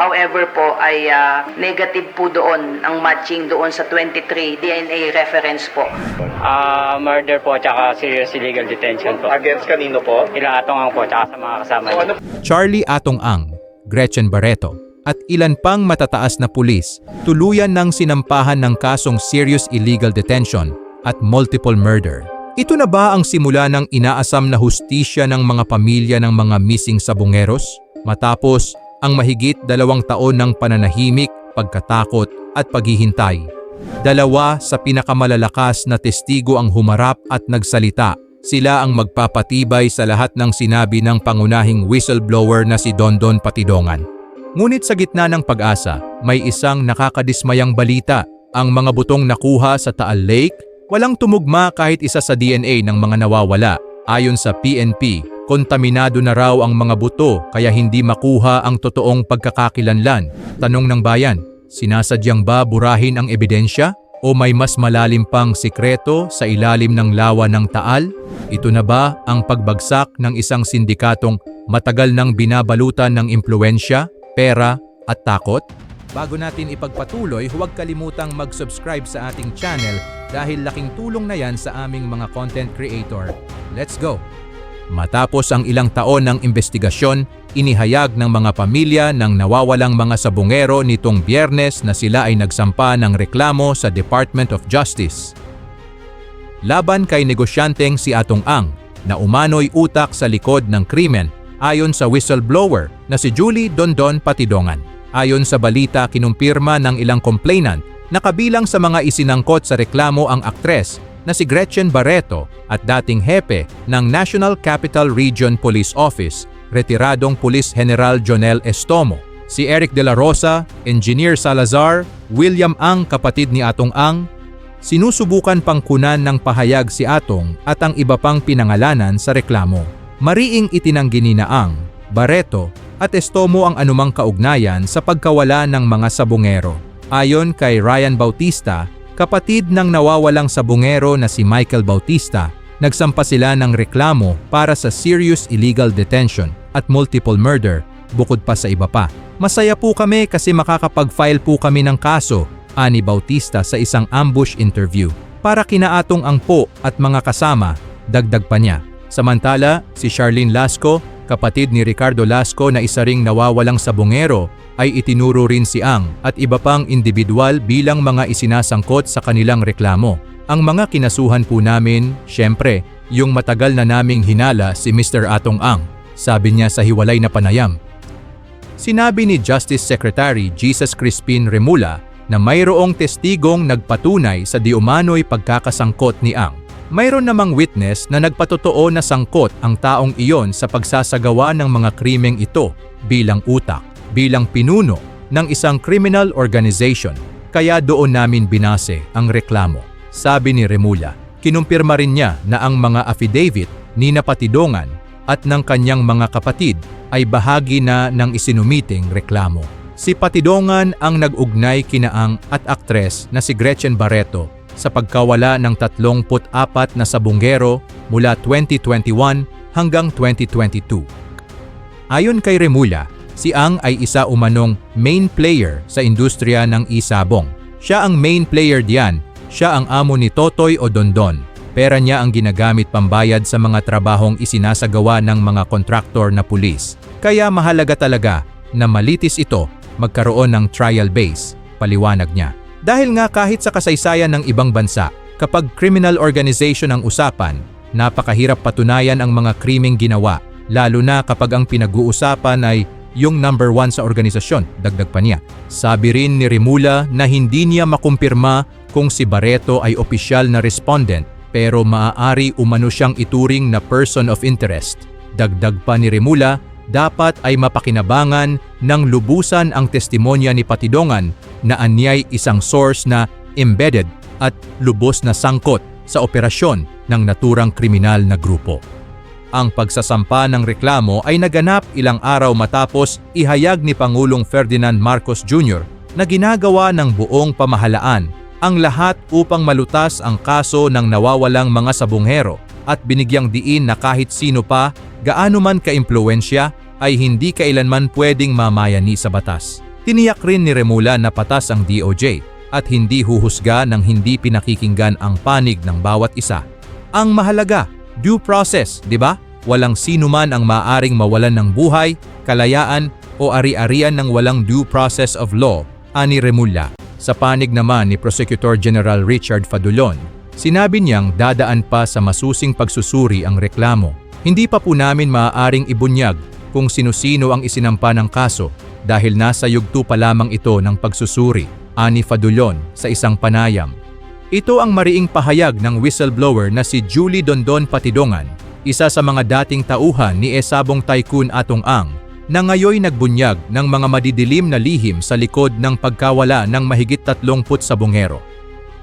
However po ay ah, negative po doon ang matching doon sa 23 DNA reference po. Ah, murder po tsaka serious illegal detention po. Against kanino po? Kailangan po tsaka sa mga kasama niya. ano Charlie Atong Ang, Gretchen Barreto, at ilan pang matataas na pulis tuluyan ng sinampahan ng kasong serious illegal detention at multiple murder. Ito na ba ang simula ng inaasam na hustisya ng mga pamilya ng mga missing sabungeros? Matapos ang mahigit dalawang taon ng pananahimik, pagkatakot at paghihintay. Dalawa sa pinakamalalakas na testigo ang humarap at nagsalita. Sila ang magpapatibay sa lahat ng sinabi ng pangunahing whistleblower na si Dondon Patidongan. Ngunit sa gitna ng pag-asa, may isang nakakadismayang balita. Ang mga butong nakuha sa Taal Lake, walang tumugma kahit isa sa DNA ng mga nawawala. Ayon sa PNP, kontaminado na raw ang mga buto kaya hindi makuha ang totoong pagkakakilanlan. Tanong ng bayan, sinasadyang ba burahin ang ebidensya? O may mas malalim pang sikreto sa ilalim ng lawa ng Taal? Ito na ba ang pagbagsak ng isang sindikatong matagal nang binabalutan ng impluensya, pera at takot? Bago natin ipagpatuloy, huwag kalimutang mag-subscribe sa ating channel dahil laking tulong na yan sa aming mga content creator. Let's go! Matapos ang ilang taon ng investigasyon, inihayag ng mga pamilya ng nawawalang mga sabungero nitong biyernes na sila ay nagsampa ng reklamo sa Department of Justice. Laban kay negosyanteng si Atong Ang na umano'y utak sa likod ng krimen ayon sa whistleblower na si Julie Dondon Patidongan. Ayon sa balita kinumpirma ng ilang complainant na kabilang sa mga isinangkot sa reklamo ang aktres na si Gretchen Barreto at dating hepe ng National Capital Region Police Office, retiradong Police General Jonel Estomo, si Eric De La Rosa, Engineer Salazar, William Ang kapatid ni Atong Ang, sinusubukan pangkunan ng pahayag si Atong at ang iba pang pinangalanan sa reklamo. Mariing itinanggi ni Naang, Barreto at Estomo ang anumang kaugnayan sa pagkawala ng mga sabungero. Ayon kay Ryan Bautista, kapatid ng nawawalang sabungero na si Michael Bautista, nagsampa sila ng reklamo para sa serious illegal detention at multiple murder bukod pa sa iba pa. Masaya po kami kasi makakapag-file po kami ng kaso, ani Bautista sa isang ambush interview. Para kinaatong ang po at mga kasama, dagdag pa niya. Samantala, si Charlene Lasco, kapatid ni Ricardo Lasco na isa ring nawawalang sabungero, ay itinuro rin si Ang at iba pang individual bilang mga isinasangkot sa kanilang reklamo. Ang mga kinasuhan po namin, syempre, yung matagal na naming hinala si Mr. Atong Ang, sabi niya sa hiwalay na panayam. Sinabi ni Justice Secretary Jesus Crispin Remula na mayroong testigong nagpatunay sa diumano'y pagkakasangkot ni Ang. Mayroon namang witness na nagpatotoo na sangkot ang taong iyon sa pagsasagawa ng mga krimeng ito bilang utak, bilang pinuno ng isang criminal organization. Kaya doon namin binase ang reklamo. Sabi ni Remula, kinumpirma rin niya na ang mga affidavit ni Napatidongan at ng kanyang mga kapatid ay bahagi na ng isinumiting reklamo. Si Patidongan ang nag-ugnay kinaang at aktres na si Gretchen Barreto sa pagkawala ng 34 na sabunggero mula 2021 hanggang 2022. Ayon kay Remula, si Ang ay isa umanong main player sa industriya ng isabong. Siya ang main player diyan, siya ang amo ni Totoy o Dondon. Pera niya ang ginagamit pambayad sa mga trabahong isinasagawa ng mga kontraktor na pulis. Kaya mahalaga talaga na malitis ito magkaroon ng trial base, paliwanag niya. Dahil nga kahit sa kasaysayan ng ibang bansa, kapag criminal organization ang usapan, napakahirap patunayan ang mga krimeng ginawa, lalo na kapag ang pinag-uusapan ay yung number one sa organisasyon, dagdag pa niya. Sabi rin ni Rimula na hindi niya makumpirma kung si Barreto ay opisyal na respondent pero maaari umano siyang ituring na person of interest. Dagdag pa ni Rimula, dapat ay mapakinabangan ng lubusan ang testimonya ni Patidongan na anyay isang source na embedded at lubos na sangkot sa operasyon ng naturang kriminal na grupo. Ang pagsasampa ng reklamo ay naganap ilang araw matapos ihayag ni Pangulong Ferdinand Marcos Jr. na ginagawa ng buong pamahalaan ang lahat upang malutas ang kaso ng nawawalang mga sabunghero at binigyang diin na kahit sino pa, gaano man kaimpluensya, ay hindi kailanman pwedeng mamayani sa batas. Tiniyak rin ni Remula na patas ang DOJ at hindi huhusga ng hindi pinakikinggan ang panig ng bawat isa. Ang mahalaga, due process, di ba? Walang sino man ang maaring mawalan ng buhay, kalayaan o ari-arian ng walang due process of law, ani Remulla. Sa panig naman ni Prosecutor General Richard Fadulon, sinabi niyang dadaan pa sa masusing pagsusuri ang reklamo. Hindi pa po namin maaaring ibunyag kung sino-sino ang isinampa ng kaso dahil nasa yugto pa lamang ito ng pagsusuri, ani Fadulon sa isang panayam. Ito ang mariing pahayag ng whistleblower na si Julie Dondon Patidongan, isa sa mga dating tauhan ni Esabong Tycoon Atong Ang, na ngayoy nagbunyag ng mga madidilim na lihim sa likod ng pagkawala ng mahigit 30 sa bungero.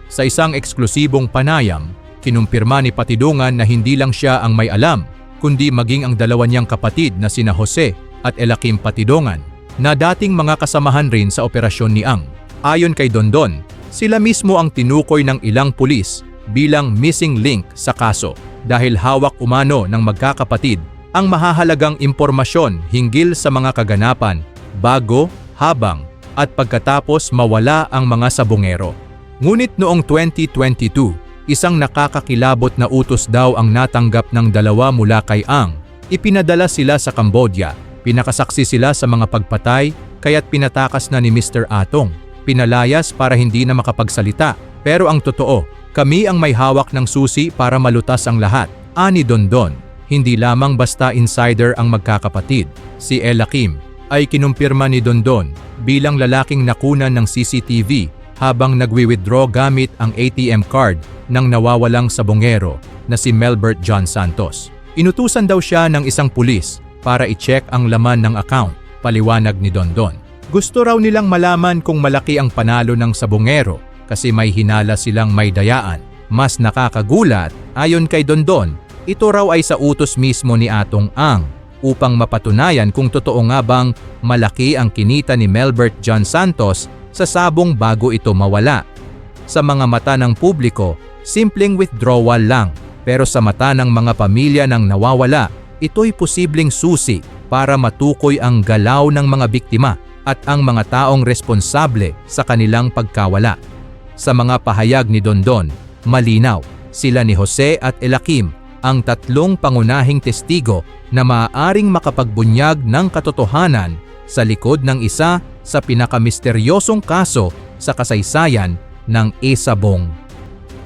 Sa isang eksklusibong panayam, kinumpirma ni Patidongan na hindi lang siya ang may alam, kundi maging ang dalawa niyang kapatid na sina Jose at Elakim Patidongan, na dating mga kasamahan rin sa operasyon ni Ang. Ayon kay Dondon, sila mismo ang tinukoy ng ilang pulis bilang missing link sa kaso dahil hawak umano ng magkakapatid ang mahahalagang impormasyon hinggil sa mga kaganapan bago, habang at pagkatapos mawala ang mga sabungero. Ngunit noong 2022, isang nakakakilabot na utos daw ang natanggap ng dalawa mula kay Ang. Ipinadala sila sa Cambodia, pinakasaksi sila sa mga pagpatay kaya't pinatakas na ni Mr. Atong. Pinalayas para hindi na makapagsalita. Pero ang totoo, kami ang may hawak ng susi para malutas ang lahat. Ani Dondon, hindi lamang basta insider ang magkakapatid. Si Ella Kim ay kinumpirma ni Dondon bilang lalaking nakunan ng CCTV habang nagwi-withdraw gamit ang ATM card ng nawawalang sabongero na si Melbert John Santos. Inutusan daw siya ng isang pulis para i-check ang laman ng account, paliwanag ni Dondon. Gusto raw nilang malaman kung malaki ang panalo ng sabongero kasi may hinala silang may dayaan. Mas nakakagulat, ayon kay Dondon, ito raw ay sa utos mismo ni Atong Ang upang mapatunayan kung totoo nga bang malaki ang kinita ni Melbert John Santos sa sabong bago ito mawala. Sa mga mata ng publiko, simpleng withdrawal lang, pero sa mata ng mga pamilya ng nawawala, ito'y posibleng susi para matukoy ang galaw ng mga biktima at ang mga taong responsable sa kanilang pagkawala. Sa mga pahayag ni Dondon, malinaw, sila ni Jose at Elakim ang tatlong pangunahing testigo na maaaring makapagbunyag ng katotohanan sa likod ng isa sa pinakamisteryosong kaso sa kasaysayan ng Esabong.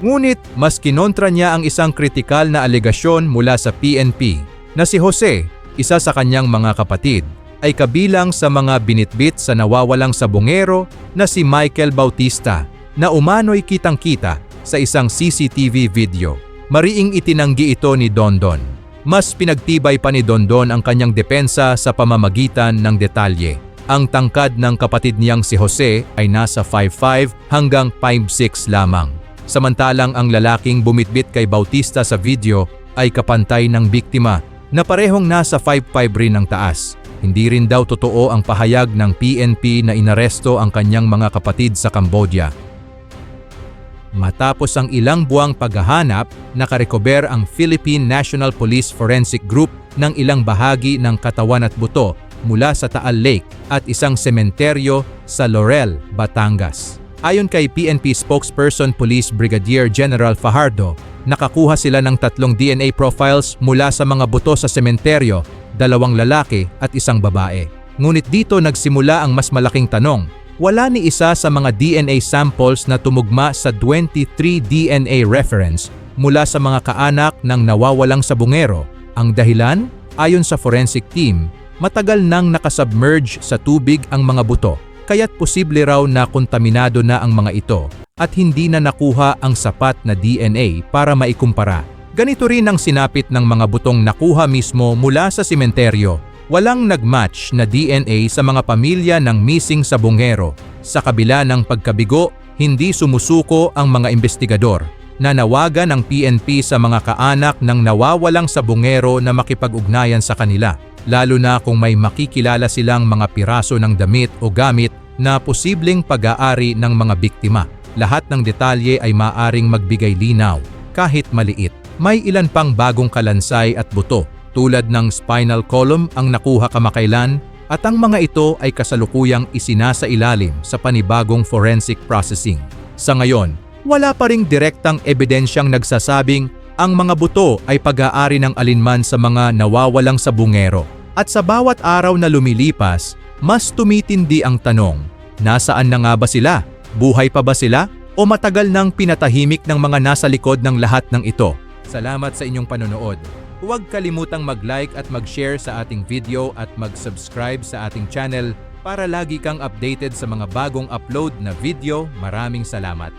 Ngunit mas kinontra niya ang isang kritikal na alegasyon mula sa PNP na si Jose, isa sa kanyang mga kapatid, ay kabilang sa mga binitbit sa nawawalang sabongero na si Michael Bautista na umano'y kitang-kita sa isang CCTV video. Mariing itinanggi ito ni Dondon. Mas pinagtibay pa ni Dondon ang kanyang depensa sa pamamagitan ng detalye. Ang tangkad ng kapatid niyang si Jose ay nasa 5'5 hanggang 5'6 lamang. Samantalang ang lalaking bumitbit kay Bautista sa video ay kapantay ng biktima na parehong nasa 5'5 rin ang taas. Hindi rin daw totoo ang pahayag ng PNP na inaresto ang kanyang mga kapatid sa Cambodia. Matapos ang ilang buwang paghahanap, nakarekober ang Philippine National Police Forensic Group ng ilang bahagi ng katawan at buto mula sa Taal Lake at isang sementeryo sa Laurel, Batangas. Ayon kay PNP spokesperson Police Brigadier General Fajardo, nakakuha sila ng tatlong DNA profiles mula sa mga buto sa sementeryo, dalawang lalaki at isang babae. Ngunit dito nagsimula ang mas malaking tanong, wala ni isa sa mga DNA samples na tumugma sa 23 DNA reference mula sa mga kaanak ng nawawalang sabungero. Ang dahilan? Ayon sa forensic team, matagal nang nakasubmerge sa tubig ang mga buto, kaya't posible raw na kontaminado na ang mga ito at hindi na nakuha ang sapat na DNA para maikumpara. Ganito rin ang sinapit ng mga butong nakuha mismo mula sa simenteryo walang nagmatch na DNA sa mga pamilya ng missing sa bungero. Sa kabila ng pagkabigo, hindi sumusuko ang mga investigador. Nanawagan ng PNP sa mga kaanak ng nawawalang sa bungero na makipag-ugnayan sa kanila, lalo na kung may makikilala silang mga piraso ng damit o gamit na posibleng pag-aari ng mga biktima. Lahat ng detalye ay maaring magbigay linaw, kahit maliit. May ilan pang bagong kalansay at buto tulad ng spinal column ang nakuha kamakailan at ang mga ito ay kasalukuyang isinasa ilalim sa panibagong forensic processing. Sa ngayon, wala pa ring direktang ebidensyang nagsasabing ang mga buto ay pag-aari ng alinman sa mga nawawalang sa bungero. At sa bawat araw na lumilipas, mas tumitindi ang tanong, nasaan na nga ba sila? Buhay pa ba sila? O matagal nang pinatahimik ng mga nasa likod ng lahat ng ito? Salamat sa inyong panonood. Huwag kalimutang mag-like at mag-share sa ating video at mag-subscribe sa ating channel para lagi kang updated sa mga bagong upload na video. Maraming salamat.